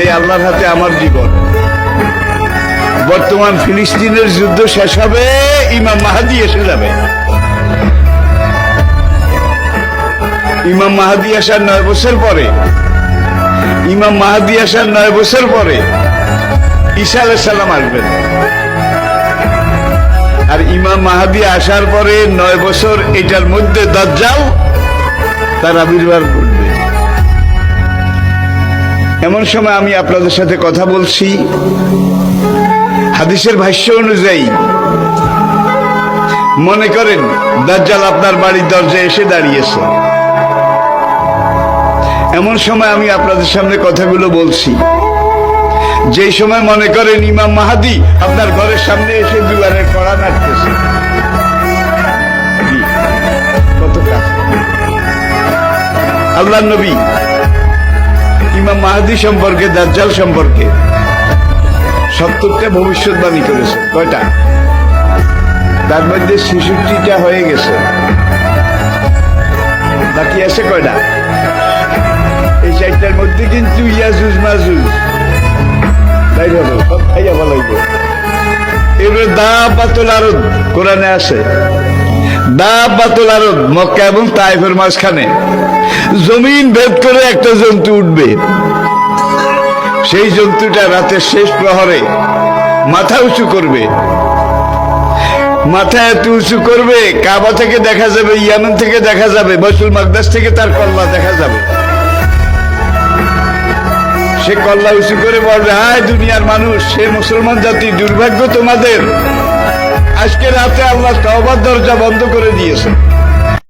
যে আল্লাহর হাতে আমার জীবন। বর্তমান ফিলিস্তিনের যুদ্ধ শেষ হবে, ইমাম মাহাদি এসে যাবে। ইমাম মাহাদি আসার নয় বছর পরে, ইমাম মাহাদি আসার নয় বছর পরে ঈসা আলাইহিস সালাম আসবেন। আর ইমাম মাহাদি আসার পরে নয় বছর এটার মধ্যে দাজ্জাল তার আবির্ভাব করবে এমন সময় আমি আপনাদের সাথে কথা বলছি। হাদিসের ভাষ্য অনুযায়ী, মনে করেন দাজ্জাল আপনার বাড়ির দরজায় এসে দাঁড়িয়েছে। এমন সময় আমি আপনাদের সামনে কথাগুলো বলছি। যেই সময় মনে করেন ইমাম মাহাদি আপনার ঘরের সামনে এসে দুয়ারের কড়া নাড়তেছে? আল্লাহ নবী ইমাম মাহাদি সম্পর্কে, দাজ্জাল সম্পর্কে। সত্তরটা ভবিষ্যৎবাণী করেছে। কয়টা? তার মধ্যে ছেষট্টিটা হয়ে গেছে। বাকি আছে কয়টা? এই চারটার মধ্যে কিন্তু ইয়াজুজ মাজুজ। তাই হবে, সব খাইয়া বলাইব এবারে দা বাতুল আরও কোরআনে আছে। দা বাতুল আরদ, মক্কা এবং তাইফের মাঝখানে। জমিন ভেদ করে একটা জন্তু উঠবে। সেই জন্তুটা রাতের শেষ প্রহরে মাথা উঁচু করবে। মাথা এত উঁচু করবে, কাবা থেকে দেখা যাবে, ইয়ামেন থেকে দেখা যাবে বসুল মাকদাস থেকে তার কল্লা দেখা যাবে। সে কল্লা উঁচু করে বলবে, হায় দুনিয়ার মানুষ, সে মুসলমান জাতি, দুর্ভাগ্য তোমাদের। আজকে রাতে আল্লাহ তওবার দরজা বন্ধ করে দিয়েছে